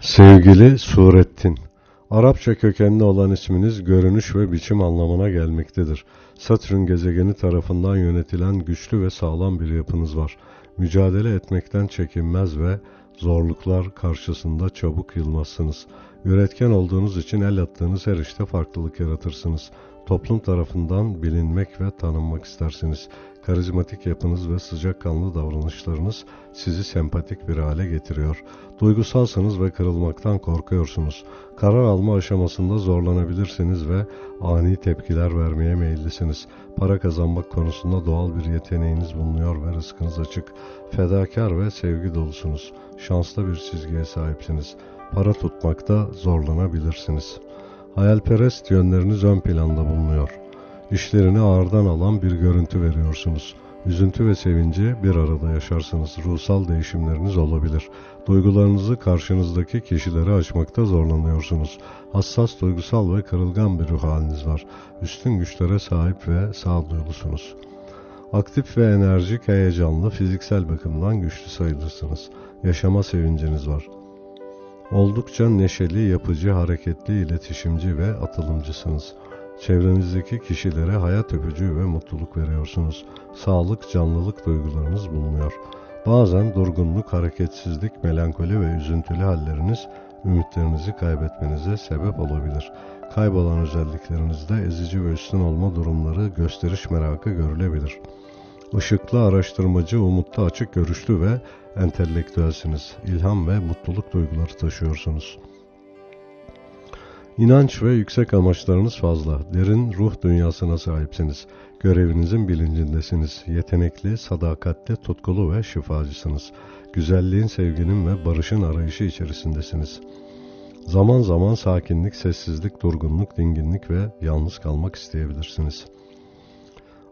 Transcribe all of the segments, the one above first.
Sevgili Surettin, Arapça kökenli olan isminiz görünüş ve biçim anlamına gelmektedir. Satürn gezegeni tarafından yönetilen güçlü ve sağlam bir yapınız var. Mücadele etmekten çekinmez ve zorluklar karşısında çabuk yılmazsınız. Üretken olduğunuz için el attığınız her işte farklılık yaratırsınız. Toplum tarafından bilinmek ve tanınmak istersiniz. Karizmatik yapınız ve sıcakkanlı davranışlarınız sizi sempatik bir hale getiriyor. Duygusalsınız ve kırılmaktan korkuyorsunuz. Karar alma aşamasında zorlanabilirsiniz ve ani tepkiler vermeye meyillisiniz. Para kazanmak konusunda doğal bir yeteneğiniz bulunuyor ve rızkınız açık. Fedakar ve sevgi dolusunuz. Şanslı bir çizgiye sahipsiniz. Para tutmakta zorlanabilirsiniz. Hayalperest yönleriniz ön planda bulunuyor. İşlerini ağırdan alan bir görüntü veriyorsunuz. Üzüntü ve sevinci bir arada yaşarsınız. Ruhsal değişimleriniz olabilir. Duygularınızı karşınızdaki kişilere açmakta zorlanıyorsunuz. Hassas, duygusal ve kırılgan bir ruh haliniz var. Üstün güçlere sahip ve sağduyulusunuz. Aktif ve enerjik, heyecanlı, fiziksel bakımdan güçlü sayılırsınız. Yaşama sevinciniz var. Oldukça neşeli, yapıcı, hareketli, iletişimci ve atılımcısınız. Çevrenizdeki kişilere hayat öpücüğü ve mutluluk veriyorsunuz. Sağlık, canlılık duygularınız bulunuyor. Bazen durgunluk, hareketsizlik, melankoli ve üzüntülü halleriniz ümitlerinizi kaybetmenize sebep olabilir. Kaybolan özelliklerinizde ezici ve üstün olma durumları, gösteriş merakı görülebilir. Işıklı, araştırmacı, umutlu, açık görüşlü ve entelektüelsiniz. İlham ve mutluluk duyguları taşıyorsunuz. İnanç ve yüksek amaçlarınız fazla. Derin ruh dünyasına sahipsiniz. Görevinizin bilincindesiniz. Yetenekli, sadakatli, tutkulu ve şifacısınız. Güzelliğin, sevginin ve barışın arayışı içerisindesiniz. Zaman zaman sakinlik, sessizlik, durgunluk, dinginlik ve yalnız kalmak isteyebilirsiniz.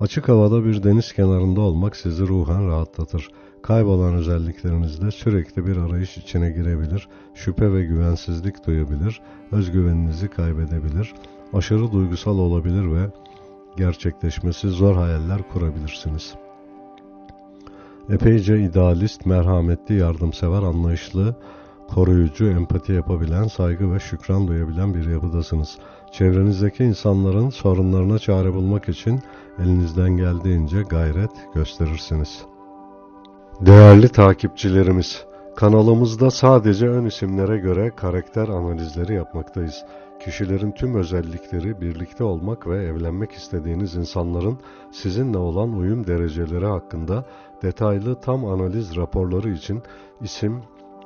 Açık havada bir deniz kenarında olmak sizi ruhen rahatlatır. Kaybolan özelliklerinizde sürekli bir arayış içine girebilir, şüphe ve güvensizlik duyabilir, özgüveninizi kaybedebilir, aşırı duygusal olabilir ve gerçekleşmesi zor hayaller kurabilirsiniz. Epeyce idealist, merhametli, yardımsever, anlayışlı, koruyucu, empati yapabilen, saygı ve şükran duyabilen bir yapıdasınız. Çevrenizdeki insanların sorunlarına çare bulmak için elinizden geldiğince gayret gösterirsiniz. Değerli takipçilerimiz, kanalımızda sadece ön isimlere göre karakter analizleri yapmaktayız. Kişilerin tüm özellikleri, birlikte olmak ve evlenmek istediğiniz insanların sizinle olan uyum dereceleri hakkında detaylı tam analiz raporları için isim,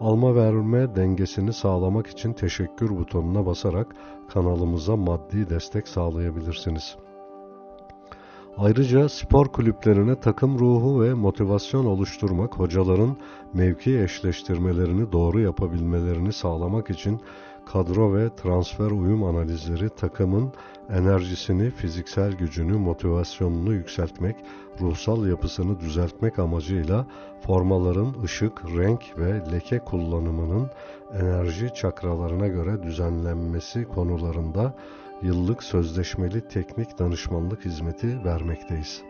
Alma verme dengesini sağlamak için teşekkür butonuna basarak kanalımıza maddi destek sağlayabilirsiniz. Ayrıca spor kulüplerine takım ruhu ve motivasyon oluşturmak, hocaların mevki eşleştirmelerini doğru yapabilmelerini sağlamak için kadro ve transfer uyum analizleri takımın enerjisini, fiziksel gücünü, motivasyonunu yükseltmek, ruhsal yapısını düzeltmek amacıyla formaların ışık, renk ve leke kullanımının enerji çakralarına göre düzenlenmesi konularında yıllık sözleşmeli teknik danışmanlık hizmeti vermekteyiz.